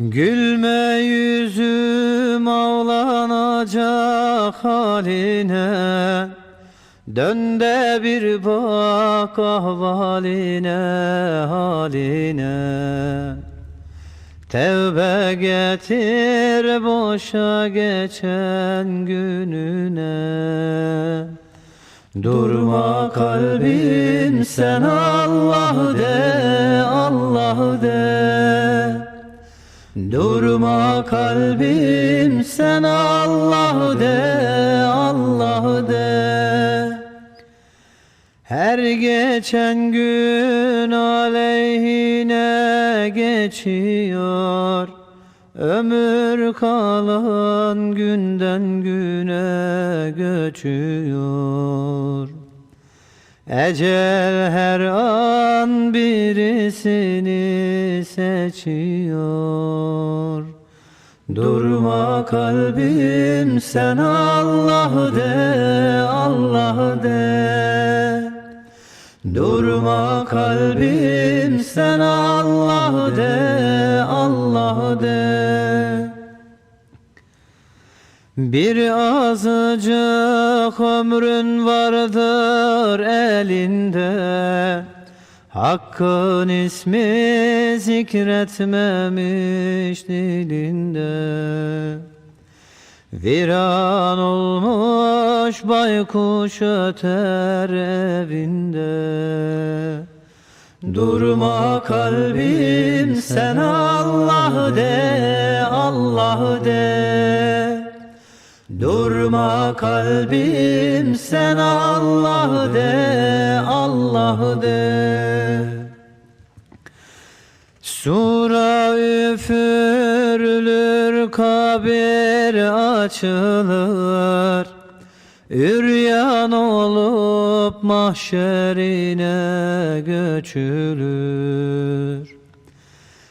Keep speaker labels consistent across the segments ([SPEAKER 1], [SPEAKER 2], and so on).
[SPEAKER 1] Gülme yüzüm ağlanacak haline. Dön de bir bak ahvaline haline. Tevbe getir boşa geçen gününe. Durma kalbim sen Allah de Allah de Durma kalbim sen Allah de Allah de. Her geçen gün aleyhine geçiyor Ömür kalan günden güne göçüyor. Ecel her an birisini seçiyor. Durma kalbim sen Allah de Allah de. Durma kalbim sen Allah de Allah de. Bir azıcık ömrün vardır elinde Hakkın ismi zikretmemiş dilinde. Viran olmuş baykuş öter evinde. Durma kalbim sen Allah de Allah de. Durma kalbim sen Allah de Allah de Sura üfürülür kabir açılır. Üryan olup mahşerine göçülür.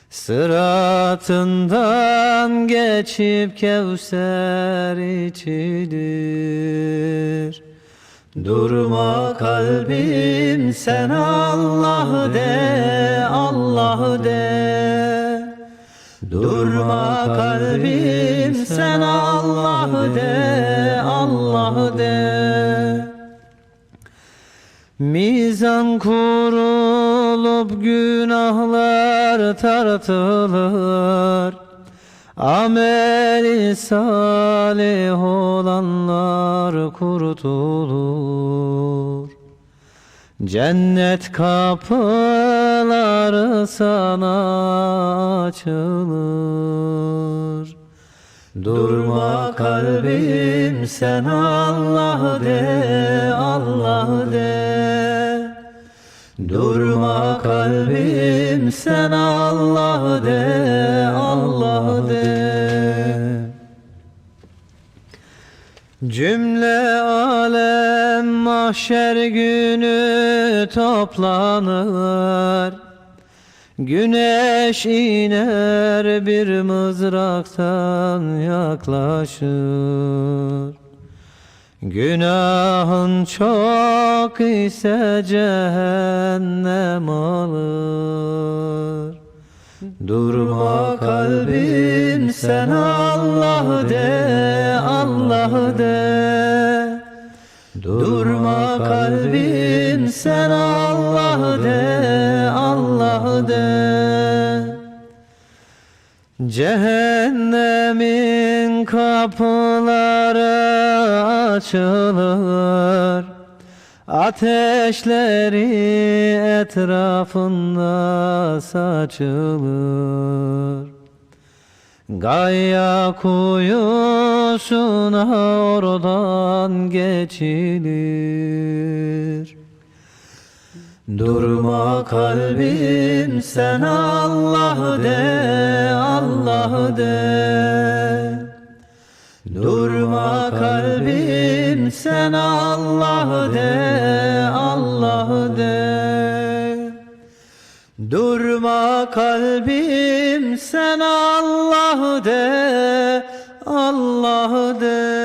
[SPEAKER 1] Sıratından geçip Kevser içilir Durma kalbim sen Allah de Allah de. Durma kalbim sen Allah de Allah de. Mizan kurulup günahlar tartılır Ameli salih olanlar kurtulur. Cennet kapıları sana açılır. Durma kalbim sen Allah de Allah de. Durma kalbim sen Allah de Cümle alem mahşer günü toplanır. Güneş iner bir mızraktan yaklaşır. Günahın çok ise cehennem alır Durma kalbim sen Allah de Allah de. Durma kalbim sen Allah de Allah de. Cehennemin kapıları açılır Ateşleri etrafında saçılır. Gaya kuyusuna oradan geçilir. Durma kalbim sen Allah de Allah de. Durma sen Allah de, Allah de. Durma kalbim sen Allah de, Allah de.